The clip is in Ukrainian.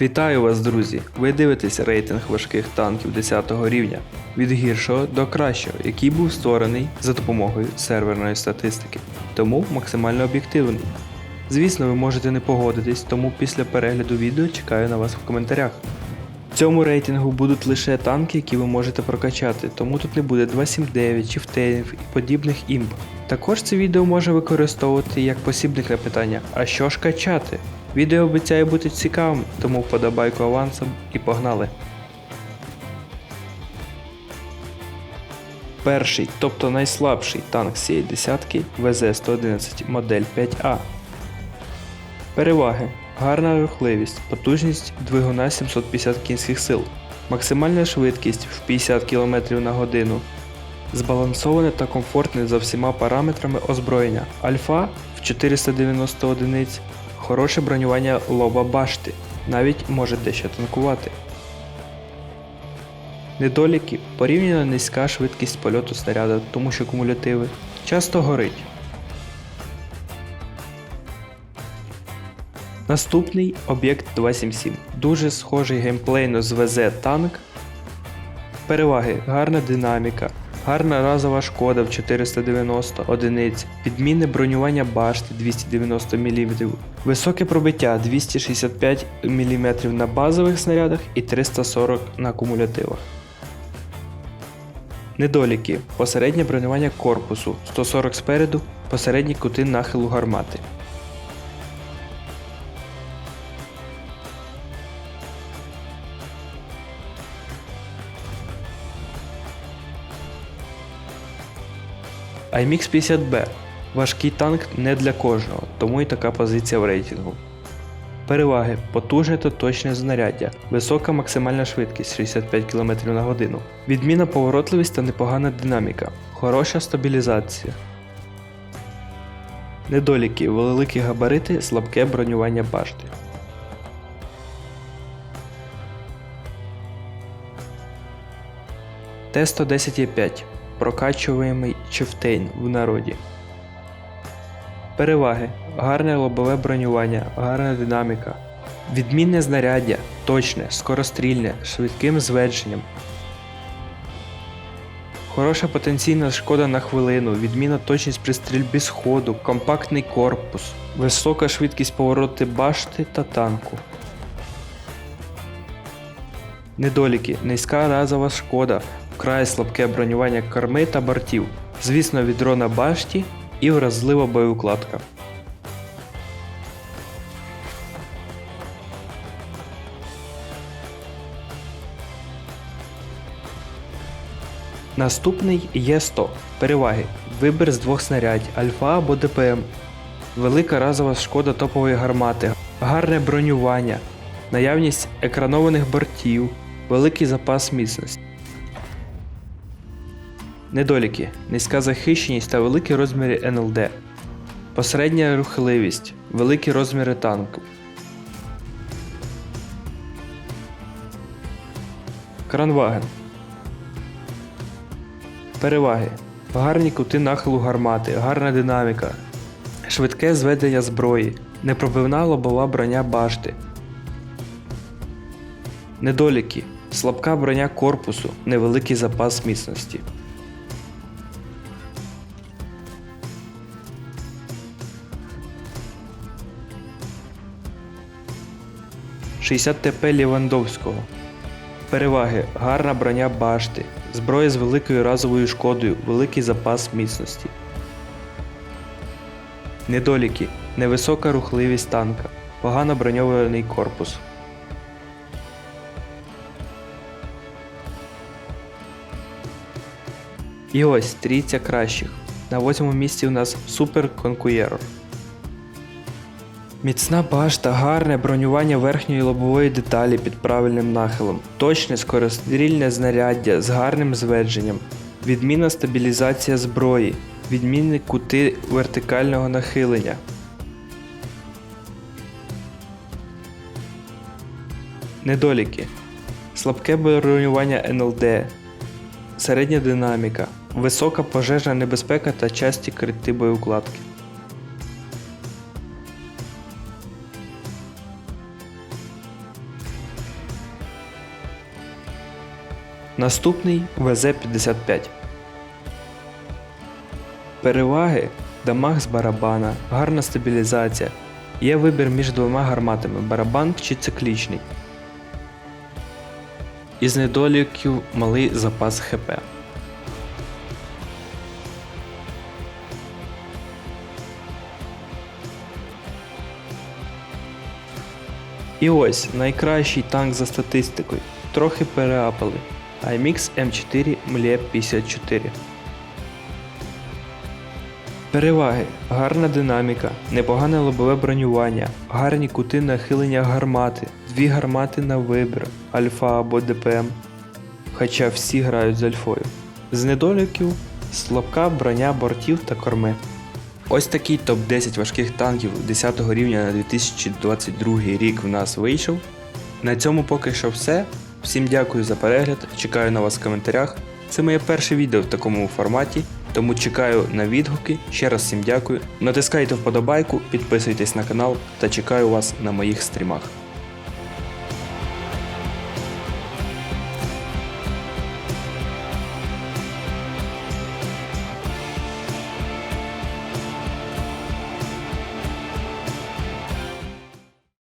Вітаю вас, друзі! Ви дивитесь рейтинг важких танків 10 рівня від гіршого до кращого, який був створений за допомогою серверної статистики, тому максимально об'єктивний. Звісно, ви можете не погодитись, тому після перегляду відео чекаю на вас в коментарях. В цьому рейтингу будуть лише танки, які ви можете прокачати, тому тут не буде 279, чифтеїв і подібних імб. Також це відео може використовувати як посібник на питання, а що ж качати? Відео обіцяє бути цікавим, тому вподобайку авансом і погнали. Перший, тобто найслабший танк цієї десятки ВЗ-111 модель 5А. Переваги. Гарна рухливість, потужність двигуна 750 кінських сил, максимальна швидкість в 50 км на годину, збалансоване та комфортне за всіма параметрами озброєння. Альфа в 490 одиниць, хороше бронювання лоба башти, навіть може дещо танкувати. Недоліки порівняно низька швидкість польоту снаряда, тому що кумулятиви часто горить. Наступний об'єкт 277. Дуже схожий геймплейно з ВЗ танк. Переваги, гарна динаміка, гарна разова шкода в 490 одиниць, відмінне бронювання башти 290 мм, високе пробиття 265 мм на базових снарядах і 340 на кумулятивах. Недоліки. Посереднє бронювання корпусу 140 спереду, посередні кути нахилу гармати. IMX 50B важкий танк не для кожного, тому і така позиція в рейтингу. Переваги потужне та точне знаряддя, висока максимальна швидкість 65 км на годину, відмінна поворотливість та непогана динаміка, хороша стабілізація. Недоліки великі габарити, слабке бронювання башти. Т-110Е5 прокачуємий чифтейн в народі. Переваги: гарне лобове бронювання, гарна динаміка, відмінне знаряддя, точне, скорострільне, швидким зведенням. Хороша потенційна шкода на хвилину, відмінна точність при стрільбі з ходу, компактний корпус, висока швидкість повороти башти та танку. Недоліки, низька разова шкода, вкрай слабке бронювання корми та бортів, звісно, відро на башті і вразлива боєукладка. Наступний Є100. Переваги. Вибір з двох снарядь Альфа або ДПМ. Велика разова шкода топової гармати, гарне бронювання, наявність екранованих бортів, великий запас міцності. Недоліки. Низька захищеність та великі розміри НЛД. Посередня рухливість, великі розміри танку. Кранваген. Переваги. Гарні кути нахилу гармати, гарна динаміка, швидке зведення зброї, непробивна лобова броня башти. Недоліки. Слабка броня корпусу, невеликий запас міцності. «60 ТП Лівандовського. Переваги: гарна броня башти, зброя з великою разовою шкодою, великий запас міцності. Недоліки: невисока рухливість танка, погано броньований корпус. І ось трійця кращих. На восьмому місці у нас Супер Конкуєрор. Міцна башта, гарне бронювання верхньої лобової деталі під правильним нахилом, точне скорострільне знаряддя з гарним зведженням, відмінна стабілізація зброї, відмінні кути вертикального нахилення. Недоліки. Слабке бронювання НЛД, середня динаміка, висока пожежна небезпека та часті крити боєукладки. Наступний ВЗ-55. Переваги дамаг з барабана, гарна стабілізація. Є вибір між двома гарматами барабан чи циклічний. Із недоліків малий запас ХП. І ось найкращий танк за статистикою. Трохи переапали. IMX M4 млє 54. Переваги: гарна динаміка, непогане лобове бронювання, гарні кути нахилення гармати, дві гармати на вибір, альфа або ДПМ. Хоча всі грають з альфою. З недоліків слабка броня бортів та корми. Ось такий топ-10 важких танків 10 рівня на 2022 рік в нас вийшов. На цьому поки що все. Всім дякую за перегляд, чекаю на вас в коментарях. Це моє перше відео в такому форматі, тому чекаю на відгуки. Ще раз всім дякую. Натискайте вподобайку, підписуйтесь на канал та чекаю вас на моїх стрімах.